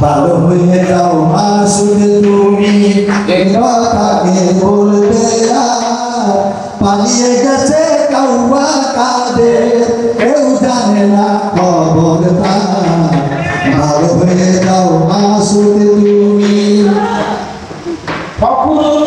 ভালো হয়ে যাও মাসুদ তুমি এ কথাকে বলবে পালিয়ে গেছে কাউয়া কাদের কেউ জানে না খবর ভালো হয়ে যাও মাসুদ তুমি। ফখরুল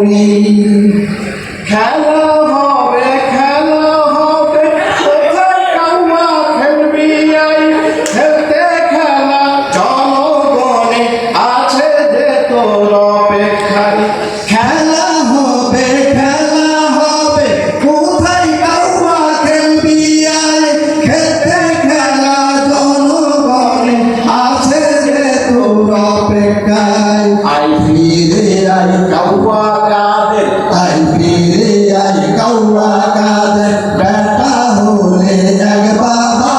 অপেক্ষায় আই ফিরে আয় কাউয়া কাদের আই ফিরে আয় কাউয়া কাদের বেটা হলে এক বাবা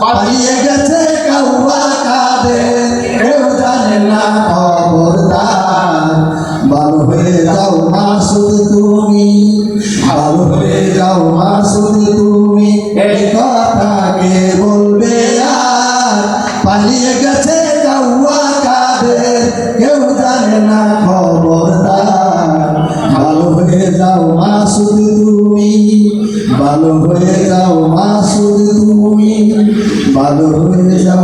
পালিয়ে গেছে কাউয়া কাদের কেউ জানে না খবরদার। ভালো হয়ে যাও তুমি। ভালো হয়ে যাও মাসুদ তুমি। যাও মাসুদ তুমি ভালো হয়ে যাও মাসুদ তুমি ভালো হয়ে যাও